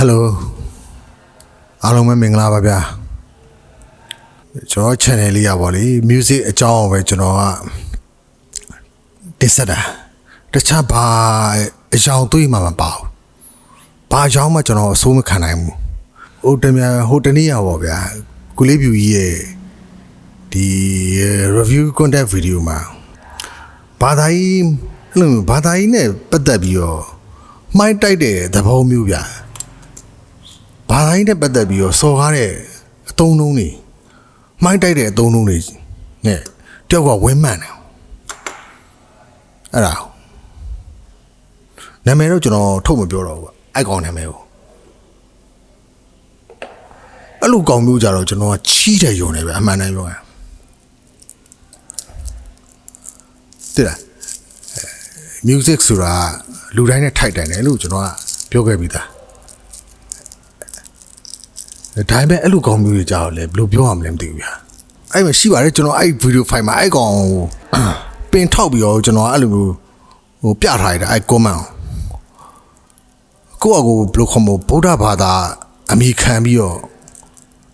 ဟယ်လိုအားလုံးပဲမင်္ဂလာပါဗျာကျွန်တော် channel လေးရပါလေ music အကြောင်းပဲကျွန်တော်ကတင်ဆက်တာတခြားဘာအကြောင်းတွေးမှမပါဘူးဘာအကြောင်းမှကျွန်တော်အစိုးမခံနိုင်ဘူးဟိုတည်းများဟိုတနေ့ရပါဗျာကုလေးပြူကြီးရဲ့ဒီ review content video မှာဘာသာကြီးအဲ့လိုမျိုးဘာသာကြီးနဲ့ပတ်သက်ပြီးတော့မှိုင်းတိုက်တဲ့သဘောမျိုးဗျာ ဘာသာရေးနဲ့ပတ်သက်ပြီးတော့စော်ကားတဲ့အတုံးလုံးတွေမှိုင်းတိုက်တဲ့အတုံးလုံးတွေနဲ့တယောက်ကဝင်းမှန်တယ်အဲ့ဒါနာမည်တော့ကျွန်တော်ထုတ်မပြောတော့ဘူးအိုက်ကောင်နာမည်ကိုအဲ့လိုကောင်မျိုးကြတော့ကျွန်တော်ကချီးတယ်ယုံနေပဲအမှန်တမ်းပြောရင်တိလား music ဆိုတာလူတိုင်းနဲ့ထိုက်တယ်လေလို့ကျွန်တော်ကပြောခဲ့ပြီးသား ဒါပေမဲ့အဲ့လိုကောင်းမျိုးတွေကြောက်လဲဘယ်လိုပြောရမလဲမသိဘူးဗျာအဲ့မှာရှိပါတယ်ကျွန်တော်အဲ့ဗီဒီယိုဖိုင်မှာအဲ့ကောင်ကိုပင်ထောက်ပြီးတော့ကျွန်တော်အဲ့လိုမျိုးဟိုပြထားရတာအဲ့ comment ကိုကိုဘယ်လိုခေါ်မလဲဗုဒ္ဓဘာသာအမိခံပြီးတော့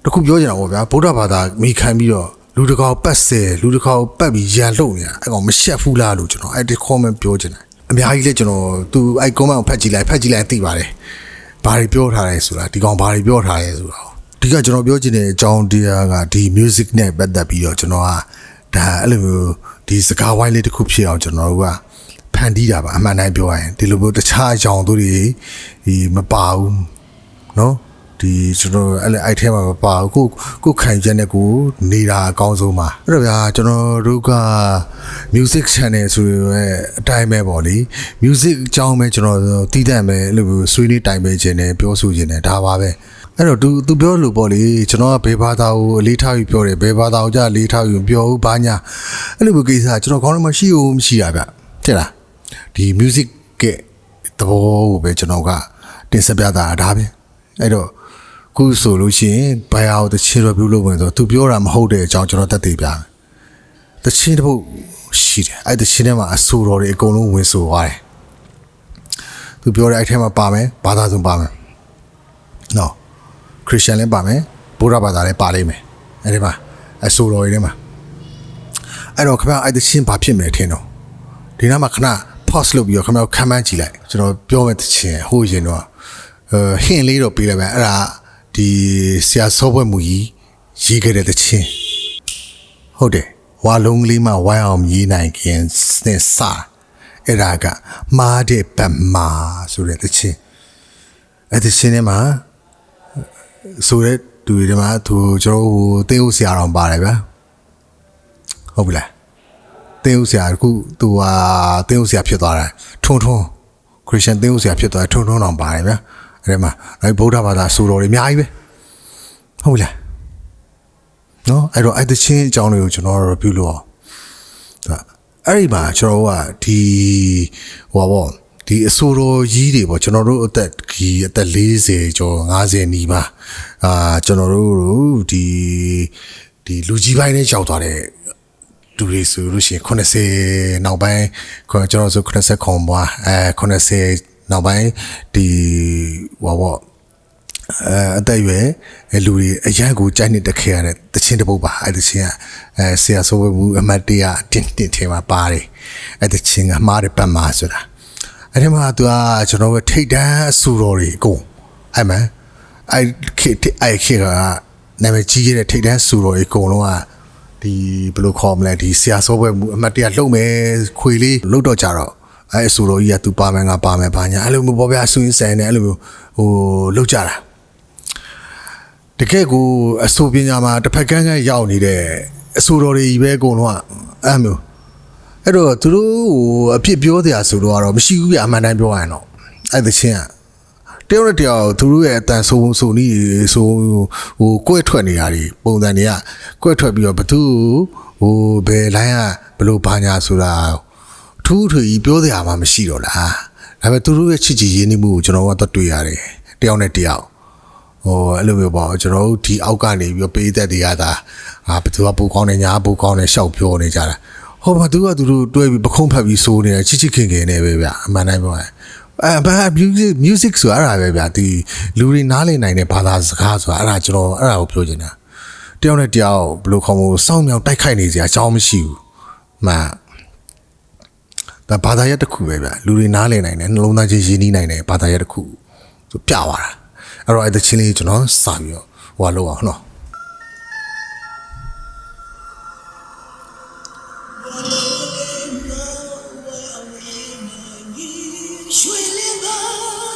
တခုပြောချင်တာပေါ့ဗျာဗုဒ္ဓဘာသာအမိခံပြီးတော့လူတကောပတ်ဆယ်လူတကောပတ်ပြီးရန်လှုပ်နေတာအဲ့ကောင်မရှက်ဘူးလားလို့ကျွန်တော်အဲ့ဒီ comment ပြောချင်တယ်အများကြီးလဲကျွန်တော်သူအဲ့ comment ကိုဖတ်ကြည့်လိုက်ဖတ်ကြည့်လိုက်သိပါတယ် ဘာတွေပြောထားလဲဆိုတာဒီကောင်ဘာတွေပြောထားလဲဆိုတာဒီကကျွန်တော်ပြောချင်တဲ့အကြောင်းတရားကဒီ music နဲ့ပတ်သက်ပြီးတော့ကျွန်တော်ကဒါအဲ့လိုမျိုးဒီစကားဝိုင်းလေးတစ်ခုဖြစ်အောင်ကျွန်တော်တို့ကဖန်တီးတာပါအမှန်တိုင်းပြောရရင်ဒီလိုမျိုးတခြားအကြောင်းတို့တွေဒီမပါဘူးเนาะ ဒီကျွန်တော်အဲ့လေအဲ့ထဲမှာမပါဘူးကိုကိုခံချက်နဲ့ကိုနေတာအကောင်းဆုံးပါအဲ့တော့ဗျာကျွန်တော်တို့က music channel ဆိုရဲအတိုင်းပဲပေါ့လေ music အကြောင်းပဲကျွန်တော်တည်တတ်မယ်အဲ့လိုမျိုးဆွေးနွေးတိုင်ပင်ခြင်းနဲ့ပြောဆိုခြင်းနဲ့ဒါပါပဲအဲ့တော့ तू तू ပြောလို့ပေါ့လေကျွန်တော်ကဘယ်ဘာသာကိုအလေးထားပြီးပြောတယ်ဘယ်ဘာသာကိုကြာအလေးထားပြီးမပြောဘူးဘာညာအဲ့လိုမျိုးကိစ္စကျွန်တော်ခေါင်းထဲမှာရှိဦးမရှိတာဗျတဲ့လားဒီ music ကသဘောကိုပဲကျွန်တော်ကတင်ဆက်ပြတာဒါပဲအဲ့တော့ ခုဆိုလို့ရှိရင်ဘယ်ဟာကိုတချင် review လုပ်ဝင်ဆိုသူပြောတာမဟုတ်တဲ့အကြောင်းကျွန်တော်တက်သေးပြမယ်တချင်တစ်ပုတ်ရှိတယ်အဲ့တချင်ထဲမှာအဆိုတော်တွေအကုန်လုံးဝင်ဆိုသွားတယ်သူပြောတဲ့အဲ့ထဲမှာပါမယ်ဘာသာစုံပါမယ်နော်ခရစ်ယာန်လည်းပါမယ်ဗုဒ္ဓဘာသာလည်းပါလိမ့်မယ်အဲ့ဒီမှာအဆိုတော်တွေထဲမှာအဲ့တော့ခင်ဗျာအဲ့တချင်ဘာဖြစ်မလဲထင်တော့ဒီနားမှာခဏ pause လုပ်ပြီးတော့ခင်ဗျာခံမှန်းကြည့်လိုက်ကျွန်တော်ပြောမဲ့တချင်ဟိုးရင်တော့အဲဟင်လေးတော့ပေးလိုက်မယ်အဲ့ဒါ ဒီဆရာစောဘွဲ့မူကြီးရေးခဲ့တဲ့တချင်ဟုတ်တယ်ဝါလုံးကလေးမှဝိုင်းအောင်ရေးနိုင်ခင်စင်စာအဲ့ဒါကမားတဲ့ပမာဆိုတဲ့တချင်အဲ့တချင်ထဲမှာဆိုတဲ့သူတွေမှာသူကျွန်တော်ဟိုတေးဥဆရာတော်ပါတယ်ဗျာဟုတ်ပြီလားတေးဥဆရာအခုသူဟာတေးဥဆရာဖြစ်သွားတယ်ထွန်းထွန်းခရစ်ယာန်တေးဥဆရာဖြစ်သွားတယ်ထွန်းထွန်းတော်ပါတယ်ဗျာ အဲ့ဒီမှာအဲ့ဗုဒ္ဓဘာသာဆိုတော်တွေအများကြီးပဲဟုတ်ပြီလားနော်အဲ့တော့အဲ့တချင်းအကြောင်းတွေကိုကျွန်တော်တို့ပြုလို့အောင်ဒါအဲ့ဒီမှာကျွန်တော်တို့ကဒီဟိုပါပေါ့ဒီအဆိုတော်ကြီးတွေပေါ့ကျွန်တော်တို့အသက်ဒီအသက်40ကျော်50နီးပါအာကျွန်တော်တို့ဒီဒီလူကြီးပိုင်းနဲ့ရောက်သွားတဲ့လူတွေဆိုလို့ရှိရင်80နောက်ပိုင်းကျွန်တော်ဆို80ခုံပွားအဲ80 နောက်ပိုင်းဒီဟိုပါပေါ့အဲအသက်အရွယ်အဲလူတွေအရန်ကိုကြိုက်နေတခဲရတဲ့တခြင်းတစ်ပုတ်ပါအဲတခြင်းကအဲဆရာဆိုးဘူးအမတ်တရတင်းတင်းထဲမှာပါတယ်အဲတခြင်းကမှားတယ်ပတ်မှာဆိုတာအဲဒီမှာသူကကျွန်တော်တို့ထိတ်တန်းအဆူတော်တွေအကုန်အဲ့မှအဲ့ခေအဲ့ခေကနာမည်ကြီးခဲ့တဲ့ထိတ်တန်းဆူတော်တွေအကုန်လုံးကဒီဘယ်လိုခေါ်မလဲဒီဆရာဆိုးပွဲအမတ်တရလှုပ်မယ်ခွေလေးလှုပ်တော့ကြတော့ အဲ့အဆူတော်ကြီးကသူပါမယ်ငါပါမယ်ဘာညာအဲ့လိုမျိုးပေါ်ပြဆွင်းဆိုင်နေအဲ့လိုမျိုးဟိုလှုပ်ကြတာတကယ်ကိုအဆိုပညာမှာတစ်ဖက်ကန်းကန်းရောက်နေတဲ့အဆိုတော်တွေကြီးပဲအကုန်လုံးကအဲ့မျိုးအဲ့တော့သူတို့ဟိုအဖြစ်ပြောတရားဆိုတော့ကတော့မရှိဘူးပြအမှန်တမ်းပြောရရင်တော့အဲ့တချင်းကတယောက်နဲ့တယောက်သူတို့ရဲ့အတန်ဆိုးဆိုနီးဆိုဟိုကွဲထွက်နေတာတွေပုံစံတွေကကွဲထွက်ပြီးတော့ဘသူဟိုဘယ်လိုင်းကဘလို့ဘာညာဆိုတာ ထူးထွေကြီးပြောတရားမှမရှိတော့လားဒါပေမဲ့သူတို့ရဲ့ချစ်ကြည်ရင်းနှီးမှုကိုကျွန်တော်ကတော့တွေ့ရတယ်တယောက်နဲ့တယောက်ဟိုအဲ့လိုမျိုးပေါ့ကျွန်တော်တို့ဒီအောက်ကနေပြီးပေးသက်တွေကသာဟာဘသူကပူကောင်းနေညာပူကောင်းနေရှောက်ပြောနေကြတာဟောဘာသူကသူတို့တွဲပြီးပခုံးဖက်ပြီးစိုးနေတယ်ချစ်ချစ်ခင်ခင်နေပဲဗျအမှန်တိုင်းပြောရင်ဟအဲဘာ music music ဆိုတာအဲ့ဒါပဲဗျာဒီလူတွေနားလည်နိုင်တဲ့ဘာသာစကားဆိုတာအဲ့ဒါကျွန်တော်အဲ့ဒါကိုပြောချင်တာတယောက်နဲ့တယောက်ဘယ်လိုခေါ်မလို့စောင်းမြောင်တိုက်ခိုက်နေစရာအကြောင်းမရှိဘူးမှန် ဒါဘာသာရပ်တစ်ခုပဲဗျာလူတွေနားလည်နိုင်တယ်နှလုံးသားချင်းရင်းနှီးနိုင်တယ်ဘာသာရပ်တစ်ခုဆိုပြသွားတာအဲ့တော့အဲ့တချင်းလေးကျွန်တော်စာပြီးတော့ဟိုလောက်အောင်နော်ရွှေလင်းပါ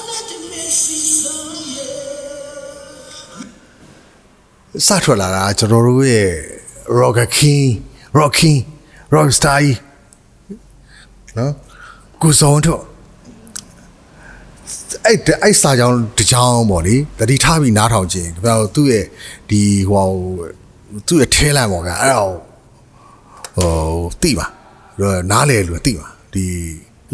နဲ့တမက်စီဆောင်ရဲ့စထွက်လာတာကျွန်တော်တို့ရဲ့ Rocker King Rock King Rockstar ကြီး နော်ကိုစုံတော့အဲ့ဒါအဲ့စာကြောင်းတစ်ကြောင်းပေါ့လေတတိထားပြီးနားထောင်ခြင်းဒါပေမဲ့သူ့ရဲ့ဒီဟိုသူ့ရဲ့ထဲလန့်ပေါ့ဗျာအဲ့ဒါဟိုတိပါနားလေလို့တိပါဒီ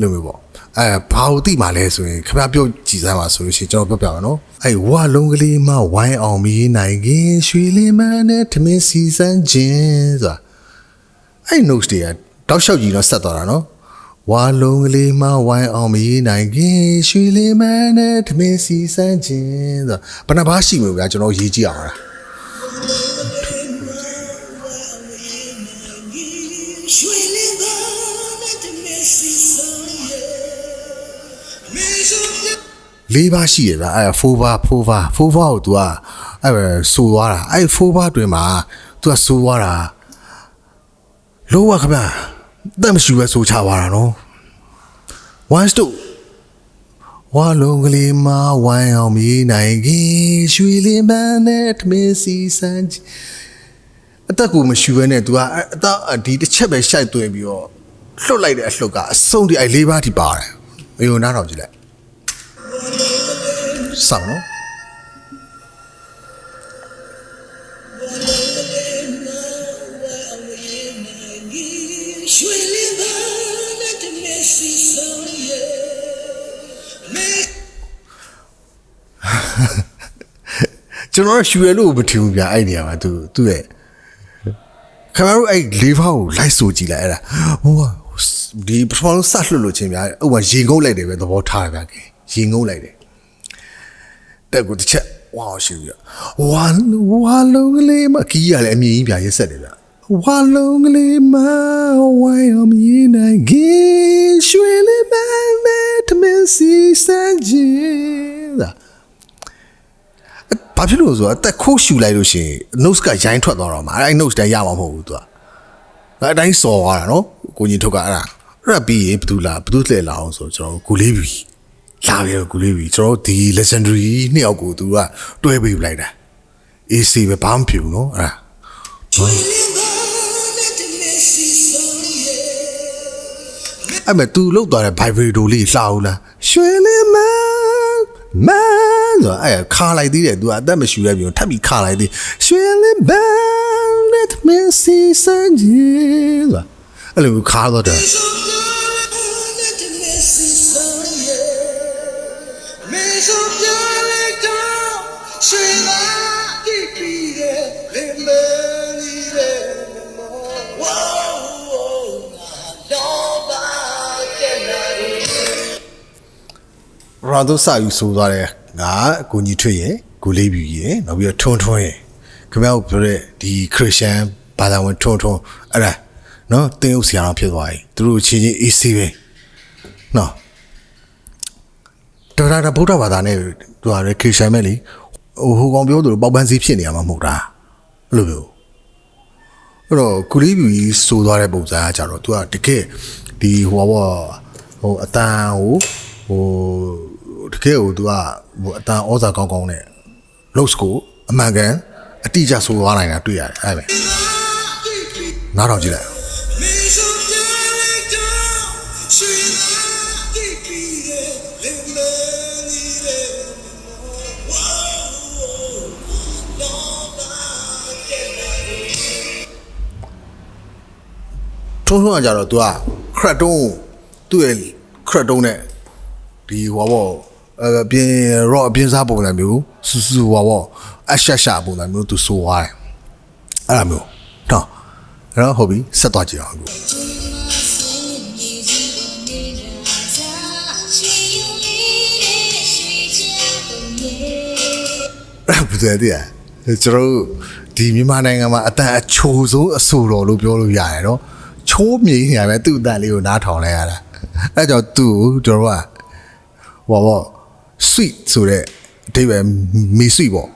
လိုမျိုးပေါ့အဲဘာလို့တိမှာလဲဆိုရင်ခင်ဗျားပြောကြည့်စမ်းပါဆိုလို့ရှိရင်ကျွန်တော်ပြောပြပါနော်အဲဝါလုံးကလေးမဝိုင်းအောင်မီးနိုင်ခင်ရွှေလင်းမန်းနဲ့ထမင်းစီစမ်းခြင်းဆိုတာအဲ့ notes တွေကတောက်လျှောက်ကြီးတော့ဆက်သွားတာနော် ဝါလုံးကလေးမဝိုင်းအောင်မီးနိုင်ခင်ရွှေလင်းမန်းနဲ့ထမင်းစီစမ်းခြင်းဆိုတာဘယ်နှပါရှိမလို့ဗျာကျွန်တော်ရေးကြည့်အောင်လားရွှေလင်းပါနဲ့တမက်စီဆောင်ရဲ့မေဆိုပြလေးပါရှိရဗျအဲ့4ဘာ4ဘာ4ဘာကို तू ကအဲ့ပဲဆိုသွားတာအဲ့4ဘာတွင်မှာ तू ကဆိုသွားတာလောကခဗျ တက်မရှိပဲဆိုချသွားတာနော် one stop ဝါလုံးကလေးမဝိုင်းအောင်မြေးနိုင်ခင်ရွှေလင်းပန်းနဲ့ထမင်းစီစမ်းချအတက်ကိုမရှိဘဲနဲ့ तू ကအတက်ဒီတစ်ချက်ပဲရှိုက်သွင်းပြီးတော့လှုပ်လိုက်တဲ့အလှုပ်ကအဆုံးဒီအဲ့လေးပါးထိပါတယ်မေယုံနားတော်ကြည့်လိုက်စောင်းနော် ကျွန်တော်ရွှေလို့မထင်ဘူးဗျာအဲ့နေရာမှာသူသူ့ရဲ့ခင်ဗျားတို့အဲ့လေးဖောက်ကိုလိုက်ဆိုကြည့်လိုက်အဲ့ဒါဟိုကဒီပထမဆုံးစလှုပ်လို့ချင်းဗျာဥပမာရေငုပ်လိုက်တယ်ပဲသဘောထားတယ်ဗျာကဲရေငုပ်လိုက်တယ်တက်ကိုတစ်ချက်ဝါရှိပြီဝါဝါလုံးကလေးမခီးရလေအမြင်ကြီးဗျာရက်ဆက်တယ်ဗျာဝါလုံးကလေးမဝိုင်းအောင်မြင်နိုင်ဂေရွှေလေးမနဲ့တမင်စီစမ်းခြင်းသာ ဘာဖြစ်လို့လဲဆိုတော့အသက်ခိုးရှူလိုက်လို့ရှိရင် notes ကရိုင်းထွက်သွားတော့မှာအဲ့ notes တန်းရမှာမဟုတ်ဘူးသူကအဲ့အတိုင်းစော်သွားတာနော်ကိုကြီးထုတ်ကအဲ့ဒါအဲ့ဒါပြီးရင်ဘယ်သူလာဘယ်သူလှည့်လာအောင်ဆိုတော့ကျွန်တော်ကိုလေးပြီလာပြီကိုလေးပြီကျွန်တော်ဒီ legendary နှစ်ယောက်ကိုသူကတွဲပေးလိုက်တာ AC ပဲဘာမှမဖြစ်ဘူးနော်အဲ့ဒါရွှေလင်းပါနဲ့တမက်စီဆောင်ရဲ့အဲ့မဲ့ तू လောက်သွားတဲ့ vibrato လေးလှအောင်လားရွှေလင်းမန်း မန်းဆိုတော့အဲ့ခါလိုက်သေးတယ် तू အသက်မရှူရပြီထပ်ပြီးခါလိုက်သေးရွှေလင်းမန်း let me see sunshine ဆိုတော့အဲ့လိုခါတော့တယ် ရာဒိုစာယူဆိုသွားတယ်ငါကိုကြီးထွေရဲ့ကိုလေးပြူရဲ့နောက်ပြီးတော့ထွန်းထွန်းရဲ့ခင်ဗျားတို့ပြောတဲ့ဒီခရစ်ယာန်ဘာသာဝင်ထွန်းထွန်းအဲ့ဒါနော်တင်းဥဆရာတော်ဖြစ်သွားပြီသူတို့ချင်းချင်း AC ပဲနော်တော်တာဗုဒ္ဓဘာသာနဲ့သူကရခရစ်ယာန်ပဲလေဟိုဟိုကောင်ပြောသူတို့ပေါက်ပန်းစည်းဖြစ်နေရမှာမဟုတ်တာအဲ့လိုမျိုးအဲ့တော့ကိုလေးပြူကြီးစိုးသွားတဲ့ပုံစံကကြတော့ तू ကတကယ်ဒီဟိုဘောဟိုအတန်ဟိုဟို တကယ်ဟို तू ကဟိုအတန်ဩဇာကောင်းကောင်းနဲ့ looks ကိုအမှန်ကန်အတိအကျစိုးသွားနိုင်တာတွေ့ရတယ်အဲ့ပဲနားထောင်ကြည့်လိုက်မေဆိုပြလိုက်တော့ရွှေလာကြည့်ပြီးတဲ့လင်းမန်းလေးတဲ့ဝေါတော့ပါတဲ့နာရီထုံးထုံးကကြတော့ तू ကခရက်တုံးသူ့ရဲ့ခရက်တုံးနဲ့ဒီဟိုဘော အပြင် raw အပြင်စားပုံစံမျိုးစူစူဝါဝါအရှက်ရှာပုံစံမျိုးသူဆိုသွားတယ်အဲ့လိုမျိုးတော့အဲ့တော့ဟုတ်ပြီဆက်သွားကြည့်အောင်အခုဘယ်လိုတည်းလဲကျွန်တော်တို့ဒီမြန်မာနိုင်ငံမှာအတန်အချိုဆုံးအဆိုတော်လို့ပြောလို့ရတယ်နော်ချိုးမြေနေရပဲသူ့အတန်လေးကိုနားထောင်လိုက်ရတာအဲ့ကြောင့်သူ့ကိုကျွန်တော်ကဟောပေါ့ sweet ဆိုတဲ့အဓိပ္ပာယ်မီ sweet ပေါ့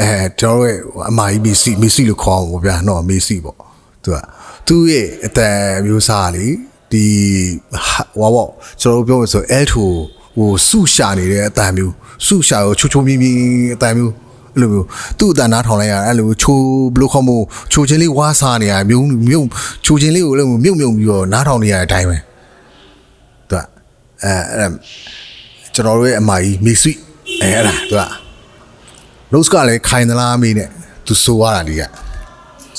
အဲကျွန်တော်တို့ရဲ့အမကြီးမီ sweet မီ sweet လို့ခေါ်အောင်ပေါ့ဗျာနော်မီ sweet ပေါ့သူကသူ့ရဲ့အတန်မျိုးစားလေဒီဟောပေါ့ကျွန်တော်တို့ပြောလို့ဆို L2 ဟိုစုရှာနေတဲ့အတန်မျိုးစုရှာကိုချိုးချိုးမြင်းမြင်းအတန်မျိုးအဲ့လိုမျိုးသူ့အတန်နားထောင်လိုက်ရအဲ့လိုချိုးဘယ်လိုခေါ်မို့ချိုးချင်းလေးဝါစားနေရမြုံမြုံချိုးချင်းလေးကိုအဲ့လိုမြုံမြုံပြီးတော့နားထောင်နေရတဲ့အတိုင်းပဲသူကအဲအဲ့ ကျွန်တော်တို့ရဲ့အမကြီးမေဆွိအဲအဲ့ဒါသူက nose ကလည်းခိုင်သလားမေးနဲ့သူဆိုရတာလေးက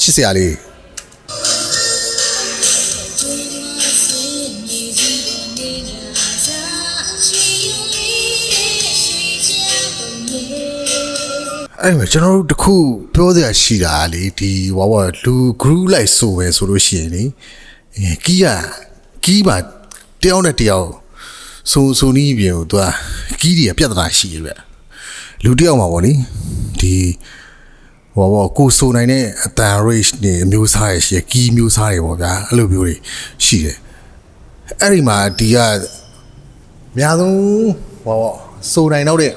ရှစ်စရာလေးအဲ့မှာကျွန်တော်တို့တခုပြောစရာရှိတာလေဒီဟောဘောလူ group လိုက်ဆိုပဲဆိုလို့ရှိရင်လေအဲကီးရကီးပါတယောက်နဲ့တယောက် ဆိုဆိုနီးပြင်ကိုသူကကီးတွေကပြဿနာရှိတယ်ဗျလူတယောက်မှာပေါ့လေဒီဟောဘောကိုဆိုနိုင်တဲ့အတန် rate နေအမျိုးစားရရှိရကီးမျိုးစားတွေပေါ့ဗျာအဲ့လိုမျိုးတွေရှိတယ်အဲ့ဒီမှာဒီကအများဆုံးဟောဘောဆိုနိုင်တော့တဲ့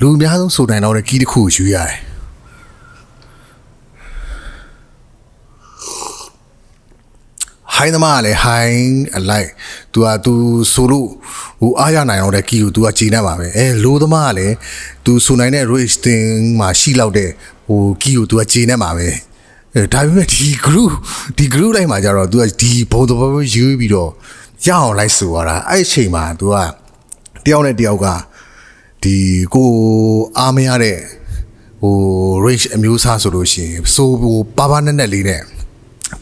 လူအများဆုံးဆိုနိုင်တော့တဲ့ကီးတစ်ခုကိုယူရတယ် ဟိုင်းသမားကလည်းဟိုင်းအလိုက် तू อ่ะ तू ဆိုလို့ဟိုအားရနိုင်တော့တဲ့ကီးကို तू อ่ะချိန်တတ်ပါပဲအဲလိုသမားကလည်း तू ဆိုနိုင်တဲ့ rating မှာရှိလောက်တဲ့ဟိုကီးကို तू อ่ะချိန်တတ်ပါပဲအဲဒါပေမဲ့ဒီ group ဒီ group လိုက်မှာကြတော့ तू อ่ะဒီဘုံသဘောမျိုးယူပြီးတော့ရအောင်လိုက်ဆိုရတာအဲ့အချိန်မှာ तू อ่ะတယောက်နဲ့တယောက်က ဒီကိုအားမရတဲ့ဟို range အမျိုးအစားဆိုလို့ရှိရင်စိုးဟိုပါပါနဲ့နဲ့လေးနဲ့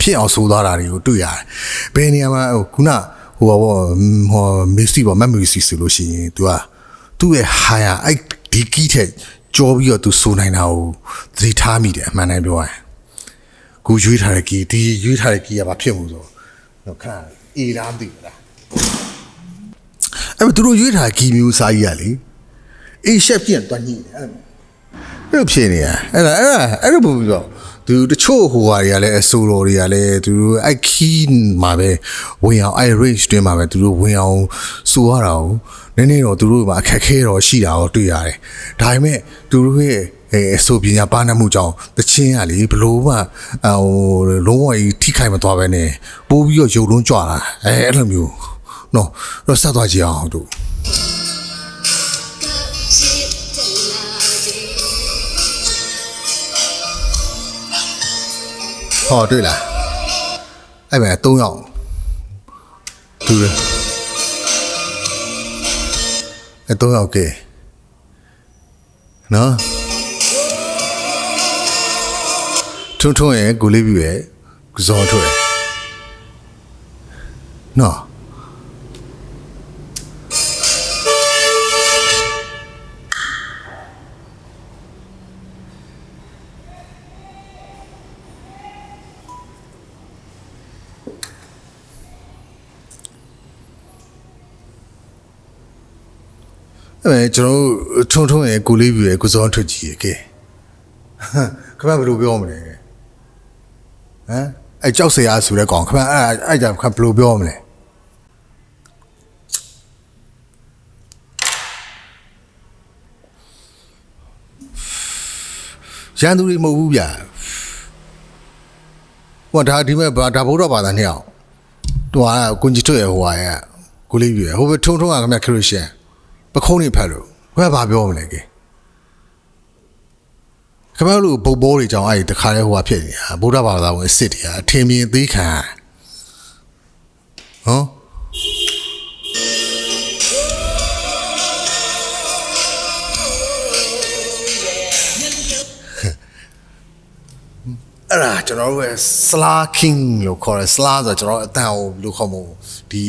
ဖြစ်အောင်စိုးသွားတာတွေကိုတွေ့ရတယ်။ဘယ်နေရာမှာဟိုခုနဟိုဘောဟိုမီစီဘောမက်မီစီဆိုလို့ရှိရင် तू ကသူ့ရဲ့ higher အဲ့ဒီကီးထက်ကြောပြီးတော့ तू စိုးနိုင်တာကိုသတိထားမိတယ်အမှန်တမ်းပြောရရင်ကိုရွေးထားတဲ့ကီးဒီရွေးထားတဲ့ကီးကဘာဖြစ်မှုဆိုတော့ခဏအေးလားမသိဘူးလားအဲ့မဲ့သူတို့ရွေးထားတဲ့ကီးမျိုးစားကြီးကလေအေးရှက်ပြန်တွန်းညိတယ်အဲ့လိုဖြစ်နေရအဲ့ဒါအဲ့ဒါအဲ့လိုပုံပြီးတော့ သူတချို့ဟိုဟာတွေကလည်းအဆိုတော်တွေကလည်းသူတို့အဲ့ key မှာပဲဝင်အောင်အဲ့ range တွင်းမှာပဲသူတို့ဝင်အောင်ဆိုရတာကိုနည်းနည်းတော့သူတို့မှာအခက်ခဲတော့ရှိတာကိုတွေ့ရတယ်ဒါပေမဲ့သူတို့ရဲ့အဲအဆိုပညာပါနမှုကြောင့်တချင်းကလေဘလို့မှဟိုလုံးဝကြီးထိခိုက်မသွားပဲနဲ့ပိုးပြီးတော့ရုပ်လုံးကြွလာအဲအဲ့လိုမျိုးနော်တော့ဆက်သွားကြည့်အောင်တို့ ဟောတွေ့လားအဲ့မဲ့၃ယောက်သူလေအဲ့၃ယောက်ကဲနော်ထုံထုံရဲ့ကိုလေးပြည့်ရဲ့ဇော်ထွဲနော် အဲ့မဲ့ကျွန်တော်တို့ထုံထုံရဲ့ကိုလေးပြည့်ရဲ့ကိုဇော်ထွဲကြီးရဲ့ကဲဟမ်ခမဘယ်လိုပြောမလဲဟမ်အဲ့ကြောက်စရာဆိုတဲ့ကောင်ခမအဲ့အဲ့ကြောင့်ခမဘယ်လိုပြောမလဲရန်သူတွေမဟုတ်ဘူးဗျာဟိုဒါဒီမဲ့ဘာဒါဘုရားဘာသာနှစ်ယောက်တူကကွန်ဂျီထွတ်ရဲ့ဟိုဟာရဲ့ကိုလေးပြည့်ဟိုဘထုံထုံကခမခရစ်ယာန် ပခုံးနေဖတ်လို့ဘယ်ဘာပြောမလဲကေခမလို့ဘုတ်ဘောတွေကြောင့်အဲ့ဒီတခါလဲဟိုဟာဖြစ်နေတာဗုဒ္ဓဘာသာဝင်အစ်စ်တွေကအထင်မြင်သေးခံဟောအဲ့ဒါကျွန်တော်တို့ရဲ့ Sla King လို့ခေါ်တယ် Sla ဆိုတော့ကျွန်တော်အတန်ကိုဘယ်လိုခေါ်မလဲဒီ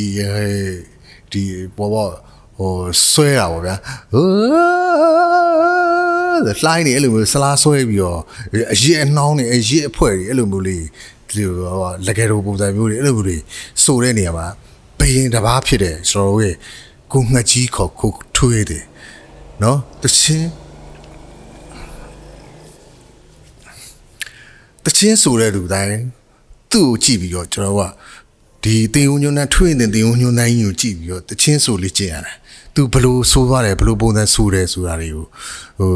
ဒီဘောဘော ဟိုဆွဲတာပေါ့ဗျာဟိုလှိုင်းနေအဲ့လိုမျိုးဆလားဆွဲပြီးတော့အရစ်အနှောင်းနေအရစ်အဖွဲတွေအဲ့လိုမျိုးလေးဒီလိုလက်ကယ်တော်ပုံစံမျိုးတွေအဲ့လိုမျိုးတွေစိုးတဲ့နေရာမှာဘယင်တစ်ပါးဖြစ်တယ်ကျွန်တော်တို့ရဲ့ကိုငှက်ကြီးခေါ်ကိုထွေးတယ်နော်တချင်းတချင်းဆိုတဲ့လူတိုင်းသူ့ကိုကြည့်ပြီးတော့ကျွန်တော်ကဒီတင်ဦးညွန်းနဲ့ထွေးတဲ့တင်ဦးညွန်းတိုင်းကိုကြည့်ပြီးတော့တချင်းဆိုလေ့ကျင့်ရတာ သူဘလို့ဆိုသွားတယ်ဘလို့ပုံစံဆိုတယ်ဆိုတာတွေကိုဟို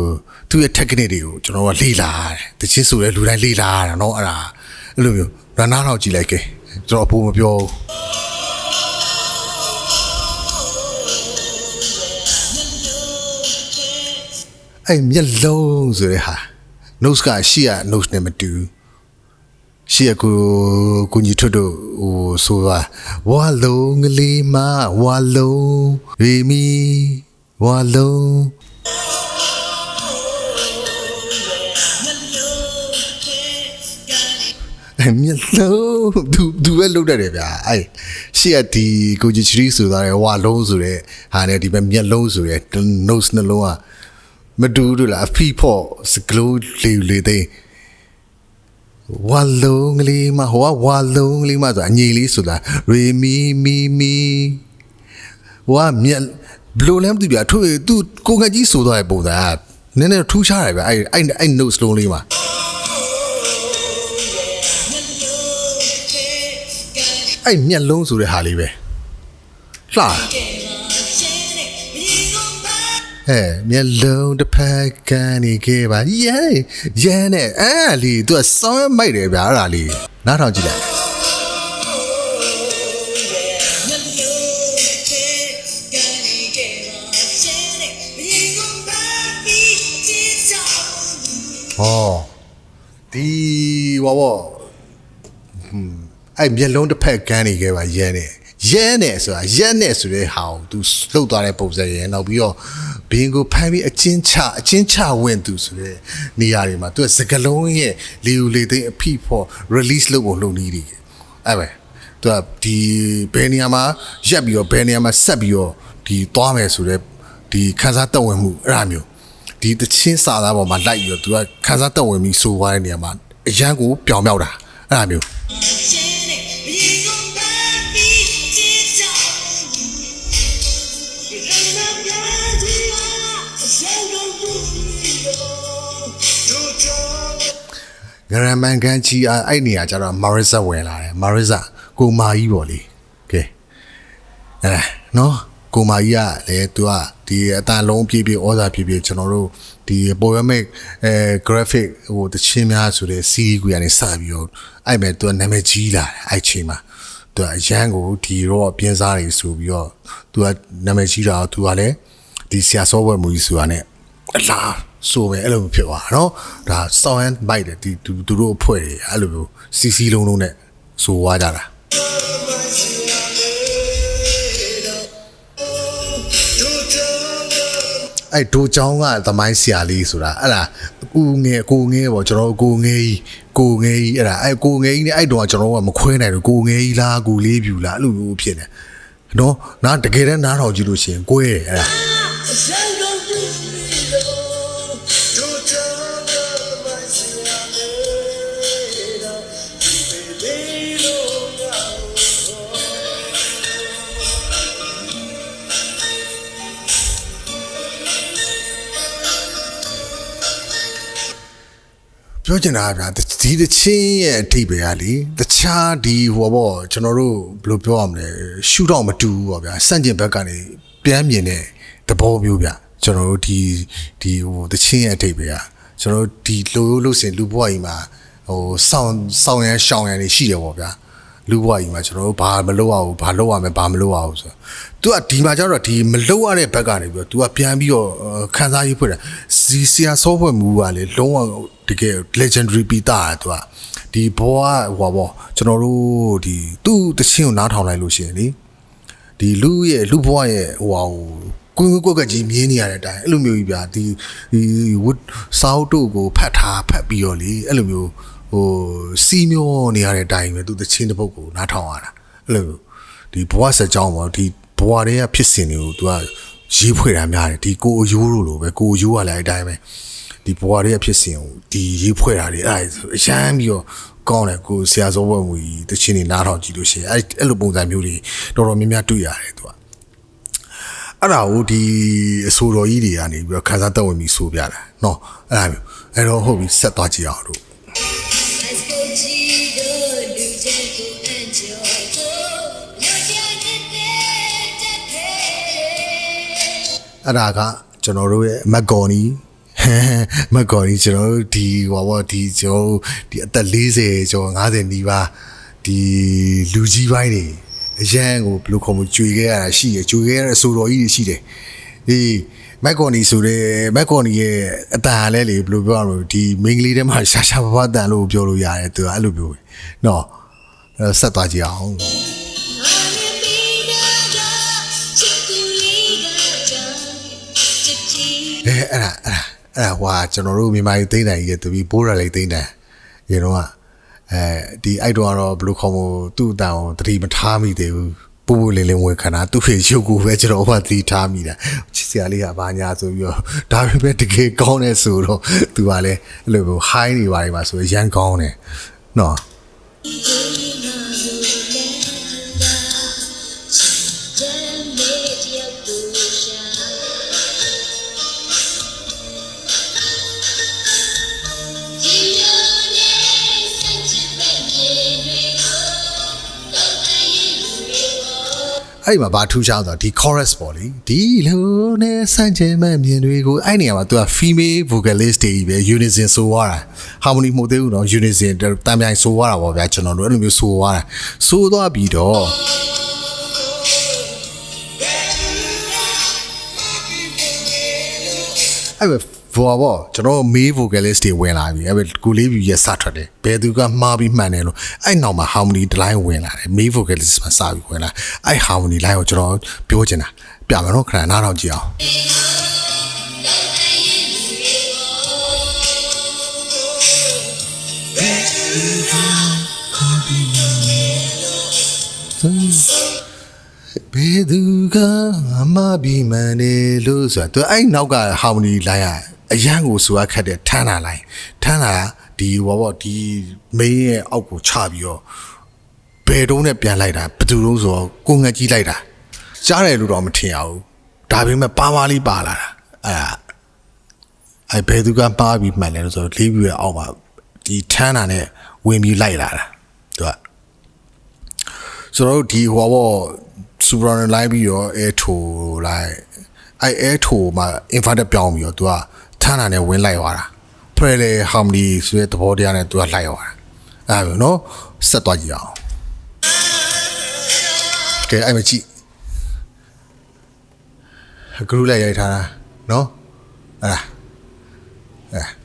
သူ့ရဲ့ technique တွေကိုကျွန်တော်ကလေ့လာရတယ်တချင်းဆိုတဲ့လူတိုင်းလေ့လာရတာเนาะအဲ့ဒါအဲ့လိုမျိုးရနာတော့ကြည့်လိုက်ကဲကျွန်တော်အဖို့မပြောဘူး အဲ့မျက်လုံးဆိုတဲ့ဟာ nose ကရှေ့က nose နဲ့မတူဘူး ရှေ့ကကိုကိုကြီးထွတ်တို့ဟိုဆိုတာဝါလုံးကလေးမဝါလုံးရေမီဝါလုံးအဲ့မျက်လုံးသူသူပဲလုတ်တတ်တယ်ဗျာအဲ့ရှေ့ကဒီကိုကြီးချရီဆိုသွားတယ်ဝါလုံးဆိုတဲ့ဟာနဲ့ဒီဘက်မျက်လုံးဆိုတဲ့ nose နှလုံးကမတူဘူးလားအဖီဖို့စကလိုလေလေတဲ့ ဝါလုံးကလေးမဟိုကဝါလုံးကလေးမဆိုအငြိလေးဆိုတာရေမီမီမီဝါမြက်ဘလိုလဲမသိပြထို့သူကိုငါကြီးဆိုတော့တဲ့ပုံစံကနည်းနည်းထူးခြားတယ်ဗျအဲ့အဲ့အဲ့ notes လုံးလေးမှာအဲ့မျက်လုံးဆိုတဲ့ဟာလေးပဲလှ အဲမျက်လုံးတစ်ဖက်ကနေခဲ့ပါရဲရဲနဲ့အဲ့လီသူကစောင်းမိုက်တယ်ဗျာအဲ့ဒါလေးနားထောင်ကြည့်လိုက်ဟောဒီဟောဘောဟွန်းအဲ့မျက်လုံးတစ်ဖက်ကန်းနေခဲ့ပါရဲနဲ့ ရဲနဲ့ဆိုတာရဲနဲ့ဆိုတဲ့ဟာကို तू လှုပ်သွားတဲ့ပုံစံရဲနောက်ပြီးတော့ဘင်းကိုဖမ်းပြီးအချင်းချအချင်းချဝင်သူဆိုတဲ့နေရာတွေမှာ तू စကလုံးရဲ့လေူလေသိမ်းအဖိဖို့ release လုပ်ဖို့လုပ်နေတယ်အဲ့ပဲ तू ကဒီဘယ်နေရာမှာရက်ပြီးတော့ဘယ်နေရာမှာဆက်ပြီးတော့ဒီသွားမယ်ဆိုတဲ့ဒီခန်းစားတက်ဝင်မှုအဲ့ဒါမျိုး ဒီတချင်းစာသားပေါ်မှာလိုက်ပြီးတော့သူကခန်းစားတက်ဝင်ပြီးစိုးသွားတဲ့နေရာမှာအရန်ကိုပြောင်မြောက်တာအဲ့ဒါမျိုး ဂရမန်ကန်ချီအဲ့အဲ့နေရာကျတော့မာရစ်ဇာဝင်လာတယ်မာရစ်ဇာကိုမာကြီးပေါ့လေကဲအဲ့ဒါနော်ကိုမာကြီးကလည်းသူကဒီအတန်လုံးပြည့်ပြည့်ဩဇာပြည့်ပြည့်ကျွန်တော်တို့ဒီ poetic အဲ graphic ဟိုတချင်းများဆိုတဲ့ series ကိုရနေစပြီးတော့အဲ့မဲ့သူကနာမည်ကြီးလာတယ်အဲ့ချိန်မှာသူကအရန်ကိုဒီတော့ပြင်းစားတွေဆိုပြီးတော့သူကနာမည်ကြီးတာသူကလည်းဒီဆရာစောဘွယ်မူကြီးဆိုတာနဲ့အလား ဆိုပဲအဲ့လိုမျိုးဖြစ်သွားတာเนาะဒါစောင်းရန်ဘိုက်တယ်ဒီသူသူတို့အဖွဲ့တွေအဲ့လိုမျိုးစီစီလုံးလုံးနဲ့ဆိုသွားကြတာ အဲ့ဒိုချောင်းကသမိုင်းဆရာလေးဆိုတာအဲ့ဒါကိုငယ်ကိုငယ်ပေါ့ကျွန်တော်တို့ကိုငယ်ကြီးကိုငယ်ကြီးအဲ့ဒါအဲ့ကိုငယ်ကြီးနဲ့အဲ့တော့ကျွန်တော်တို့ကမခွဲနိုင်ဘူးကိုငယ်ကြီးလားကိုလေးပြူလားအဲ့လိုမျိုးဖြစ်နေနော်နားတကယ်တမ်းနားထောင်ကြည့်လို့ရှိရင်ကိုယ်ရဲ့အဲ့ဒါ ပြောချင်တာကဗျာဒီတချင်းရဲ့အထိပ္ပယ်ကလေတခြားဒီဟိုပေါ့ကျွန်တော်တို့ဘယ်လိုပြောရမလဲရှူတော့မတူဘူးပေါ့ဗျာစန့်ကျင်ဘက်ကနေပြန်မြင်တဲ့သဘောမျိုးဗျကျွန်တော်တို့ဒီဒီဟိုတချင်းရဲ့အထိပ္ပယ်ကကျွန်တော်တို့ဒီလိုလို့စင်လူဘွားကြီးမှာဟိုစောင်းစောင်းရန်ရှောင်းရန်တွေရှိတယ်ပေါ့ဗျာ လူဘွားကြီးမှာကျွန်တော်တို့ဘာမလုပ်ရဘူးဘာလုပ်ရမလဲဘာမလုပ်ရဘူးဆိုတော့ तू ကဒီမှာကျတော့ဒီမလုပ်ရတဲ့ဘက်ကနေပြီးတော့ तू ကပြန်ပြီးတော့ခန်းစားရေးဖွင့်တာစီဆီယာဆော့ဖွင့်မူကလေလုံးဝတကယ် legendary ပီတာတယ် तू ကဒီဘောကဟိုဘောကျွန်တော်တို့ဒီသူ့တချင်းကိုနားထောင်လိုက်လို့ရှိရင်လေဒီလူရဲ့လူဘွားရဲ့ဟိုဟာကိုကွင်းကွက်ကကြီးမြင်းနေရတဲ့အတိုင်းအဲ့လိုမျိုးကြီးဗျာဒီဒီဝတ်စောက်တို့ကိုဖတ်ထားဖတ်ပြီးတော့လေအဲ့လိုမျိုး ဟိုစီမျောနေရတဲ့အတိုင်းပဲသူတချင်းတစ်ပုတ်ကိုနားထောင်ရတာအဲ့လိုဒီဘဝဆက်ကြောင်းပေါ့ဒီဘဝတွေကဖြစ်စဉ်တွေကို तू ကရေးဖွဲ့တာများတယ်ဒီကိုအယိုးလိုလိုပဲကိုအယိုးကလည်းအတိုင်းပဲဒီဘဝတွေကဖြစ်စဉ်ကိုဒီရေးဖွဲ့တာတွေအဲ့ဒါအရန်ပြီးတော့ကောင်းတယ်ကိုဆရာစောဘွယ်မူကြီးတချင်းနေနားထောင်ကြည့်လို့ရှိရင်အဲ့အဲ့လိုပုံစံမျိုးတွေတော်တော်များများတွေ့ရတယ် तू က အဲ့ဒါကိုဒီအဆိုတော်ကြီးတွေကနေပြီးတော့ခန်းစားတက်ဝင်ပြီးဆိုပြတာเนาะအဲ့ဒါမျိုးအဲ့တော့ဟုတ်ပြီဆက်သွားကြည့်အောင်တို့ အဲ့ဒါကကျွန်တော်တို့ရဲ့မက်ကော်နီမက်ကော်နီကျွန်တော်တို့ဒီဟောဘောဒီကျွန်တော်တို့ဒီအသက်40ကျော်50နီးပါးဒီလူကြီးပိုင်းတွေအရန်ကိုဘယ်လိုခေါ်မကြွေခဲ့ရတာရှိတယ်ကြွေခဲ့ရတဲ့အဆိုတော်ကြီးတွေရှိတယ်ဒီမက်ကော်နီဆိုတဲ့မက်ကော်နီရဲ့အတန်လည်းလေဘယ်လိုပြောရမလဲဒီမင်းကလေးထဲမှာရှာရှာပါပါတန်လို့ပြောလို့ရတယ်သူကအဲ့လိုပြောတယ်နော်အဲ့ဆက်သွားကြည့်အောင် အဲအဲ့ဒါအဲ့ဒါအဲ့ဒါဟွာကျွန်တော်တို့မြန်မာပြည်သိန်းတိုင်ကြီးရဲ့သူပြီးဘိုးရလေးသိန်းတိုင်ရေတော့ကအဲဒီအိုက်တော့ကတော့ဘယ်လိုခေါ်မလို့သူ့အတန်ကိုတတိမထားမိသေးဘူးပူပူလေးလေးဝင်ခဏသူ့ဖေရုပ်ကိုပဲကျွန်တော်ကသတိထားမိတာချစ်စရာလေးကဘာညာဆိုပြီးတော့ဒါပေမဲ့တကယ်ကောင်းတဲ့ဆိုတော့သူကလည်းအဲ့လိုဟိုင်းနေပါလိမ့်ပါဆိုရန်ကောင်းတယ်နော် အဲ့ဒီမှာဘာထူးခြားဆိုတော့ဒီ chorus ပေါ့လေဒီလိုနဲ့ဆန့်ကျင်မဲ့မြင်တွေကိုအဲ့နေရာမှာသူက female vocalist တွေကြီးပဲ unison ဆိုရတာ harmony မဟုတ်သေးဘူးเนาะ unison တန်မြိုင်ဆိုရတာပေါ့ဗျာကျွန်တော်တို့အဲ့လိုမျိုးဆိုရတာဆိုသွားပြီးတော့ အဲ့ ပဲဘောဘောကျွန်တော်မေး vocalist တွေဝင်လာပြီအဲ့ပဲကိုလေးပြရဲ့စထွက်တယ်ဘယ်သူကမှားပြီးမှန်တယ်လို့အဲ့နောက်မှာ harmony တလိုင်းဝင်လာတယ်မေး vocalist မှာစပြီးဝင်လာအဲ့ harmony line ကိုကျွန်တော်ပြောချင်တာပြမယ်နော်ခဏနားထောင်ကြည့်အောင်ဘယ်သူကမပြီးမှန်တယ်လို့ဆိုတာသူအဲ့နောက်က harmony line က အရန်ကိုဆိုရခတ်တဲ့ထန်းလာ line ထန်းလာဒီဘောဘောဒီ main ရဲ့အောက်ကိုချပြီးတော့ဘယ်တုံးနဲ့ပြန်လိုက်တာဘယ်သူလို့ဆိုတော့ကိုငက်ကြီးလိုက်တာကြားတယ်လို့တော့မထင်ရဘူးဒါပေမဲ့ပါပါလေးပါလာတာအဲ့ဒါအဲ့ဘယ်သူကပါပြီးမှန်လဲလို့ဆိုတော့လေးပြီးရအောက်မှာဒီထန်းလာနဲ့ဝင်ပြီးလိုက်လာတာသူကဆိုတော့ဒီဟိုဘောစူပရာနဲ့လိုက်ပြီးတော့အဲထိုလိုက်အဲအဲထိုမှာ inverted ပြောင်းပြီးတော့ तू က ထန်းတာနဲ့ဝင်လိုက်သွားတာ parallel harmony ဆိုတဲ့သဘောတရားနဲ့ तू ကလိုက်သွားတာအဲ့ဒါမျိုးနော်ဆက်သွားကြည့်အောင်ကဲအဲ့မကြည့်ဂရုလိုက်ရိုက်ထားတာနော်အဲ့ဒါအဲ့ဒါ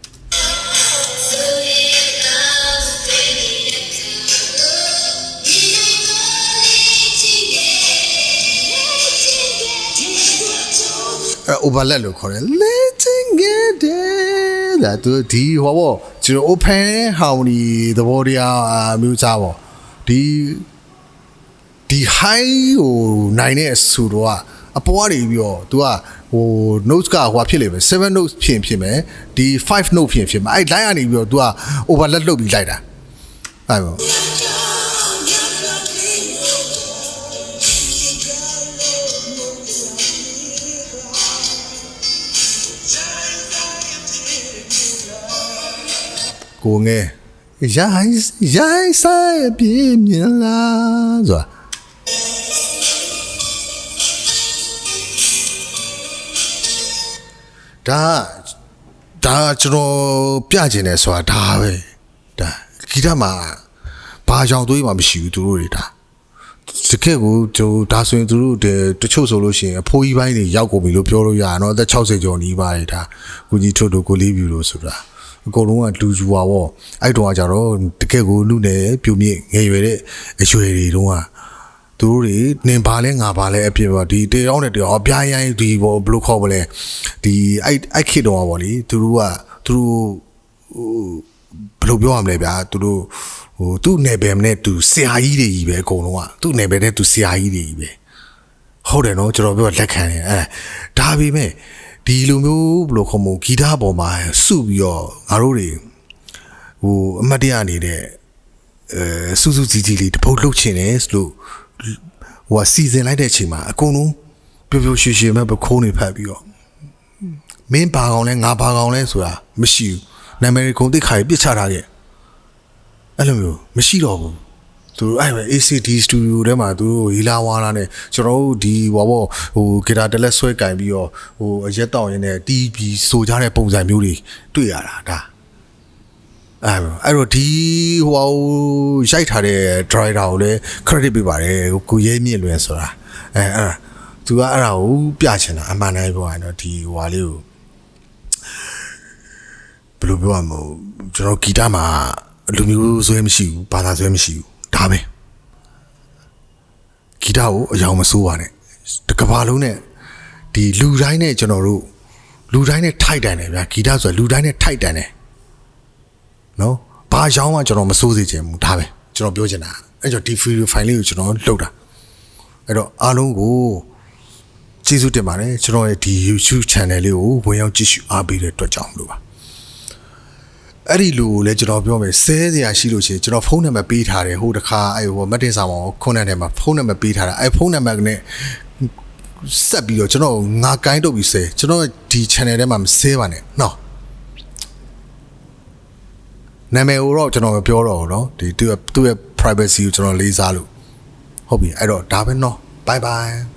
အဲ overlap လို့ခေါ်တယ် letting get there ဒါသူဒီဟောပေါ့ကျွန်တော် open harmony သဘောတရားအမျိုးသားပေါ့ဒီဒီ high ဟိုနိုင်တဲ့ဆိုတော့အပေါ်ကနေပြီးတော့ तू ကဟို notes ကဟိုဖြစ်လိမ့်မယ်7 notes ဖြစ်ဖြစ်မယ်ဒီ5 note ဖြစ်ဖြစ်မယ်အဲ့ line ကနေပြီးတော့ तू က overlap လုပ်ပြီးလိုက်တာအဲ့ပေါ့ ကိုငယ်ရိုင်းရိုင်းဆိုင်ပြင်းမြင်လားဆိုတာဒါဒါကျွန်တော်ပြချင်တယ်ဆိုတာဒါပဲဒါဂီတမှာဘာကြောင့်သွေးမှမရှိဘူးသူတို့တွေဒါစကက်ကိုကျိုးဒါဆိုရင်သူတို့တချို့ဆိုလို့ရှိရင်အဖိုးကြီးပိုင်းတွေရောက်ကုန်ပြီလို့ပြောလို့ရတာเนาะအသက်60ကျော်နီးပါတယ်ဒါကိုကြီးထွတ်တို့ကိုလေးပြူလို့ဆိုတာ အကုန်လုံးကလူယူပါဗောအဲ့တော့ကကြတော့တကက်ကိုလူနယ်ပြူမြင့်ငယ်ရွယ်တဲ့အရွယ်တွေတုန်းကသူတို့တွေနင်ပါလဲငါပါလဲအဖြစ်ပါဒီတေရောင်းတဲ့တေရောအပြားရိုင်းဒီဘောဘယ်လိုခေါ်မလဲဒီအဲ့အဲ့ခေတ်တော့ဗောလေသူတို့ကသူတို့ဟိုဘယ်လိုပြောရမလဲဗျာသူတို့ဟိုသူ့နယ်ပယ်နဲ့သူဆရာကြီးတွေကြီးပဲအကုန်လုံးကသူ့နယ်ပယ်နဲ့သူဆရာကြီးတွေကြီးပဲဟုတ်တယ်နော်ကျွန်တော်ပြောလက်ခံတယ်အဲဒါပေမဲ့ ဒီလိုမျိုးဘယ်လိုခေါ်မလဲဂီတပေါ်မှာစုပြီးတော့ငါတို့တွေဟိုအမတ်တရနေတဲ့အဲစူးစူးစီစီလေးတပုတ်လှုပ်ချင်တယ်လို့ဟိုကစီစဉ်လိုက်တဲ့အချိန်မှာအကုန်လုံးပျော်ပျော်ရွှင်ရွှင်မဲ့ပခိုးနေဖက်ပြီးတော့မင်းဘာကောင်လဲငါဘာကောင်လဲဆိုတာမရှိဘူးနာမည်ကုံတိတ်ခါပြစ်ချထားခဲ့အဲ့လိုမျိုးမရှိတော့ဘူး သူတို့အဲ့ပဲ ACD studio ထဲမှာသူတို့ရီလာဝါလာနဲ့ကျွန်တော်တို့ဒီဟောပေါ့ဟိုဂီတာတလက်ဆွဲကင်ပြီးတော့ဟိုအရက်တောင်ရင်းနဲ့တီးပြီးဆိုကြတဲ့ပုံစံမျိုးတွေတွေ့ရတာဒါအဲ့ပဲအဲ့တော့ဒီဟိုရိုက်ထားတဲ့ driver ကိုလည်း credit ပေးပါတယ်ဟိုကိုရဲမြင့်လွင်ဆိုတာအဲအဲ့ဒါသူကအဲ့ဒါကိုပြချင်တာအမှန်တမ်းပြောရရင်တော့ဒီဟိုဟာလေးကိုဘယ်လိုပြောရမလဲကျွန်တော်ဂီတမှာလူမျိုးဆွဲမရှိဘူးဘာသာဆွဲမရှိဘူး ဒါပဲဂီတကိုအယောင်မစိုးပါနဲ့တကဘာလုံးနဲ့ဒီလူတိုင်းနဲ့ကျွန်တော်တို့လူတိုင်းနဲ့ထိုက်တန်တယ်ဗျာဂီတဆိုလူတိုင်းနဲ့ထိုက်တန်တယ်နော်ဘာရောင်းမှကျွန်တော်မစိုးစေချင်ဘူးဒါပဲကျွန်တော်ပြောချင်တာအဲ့ကြောင့်ဒီ video file လေးကိုကျွန်တော်လှုပ်တာအဲ့တော့အားလုံးကိုကျေးဇူးတင်ပါတယ်ကျွန်တော်ရဲ့ဒီ YouTube channel လေးကိုဝင်ရောက်ကြည့်ရှုအားပေးတဲ့အတွက်ကြောင့်မလို့ပါ အဲ့ဒီလူကိုလည်းကျွန်တော်ပြောမယ်ဆဲစရာရှိလို့ရှိရင်ကျွန်တော်ဖုန်းနံပါတ်ပေးထားတယ်ဟိုတခါအဲ့ဟိုမတ်တင်စာမောင်ခွန်းတဲ့မှာဖုန်းနံပါတ်ပေးထားတာအဲ့ဖုန်းနံပါတ်နဲ့ဆက်ပြီးတော့ကျွန်တော်ငါကိုင်းတော့ပြီးဆဲကျွန်တော်ဒီ channel ထဲမှာမဆဲပါနဲ့နော်နာမည်ကိုတော့ကျွန်တော်မပြောတော့ဘူးเนาะဒီသူ့ရဲ့သူ့ရဲ့ privacy ကိုကျွန်တော်လေးစားလို့ဟုတ်ပြီအဲ့တော့ဒါပဲเนาะ bye bye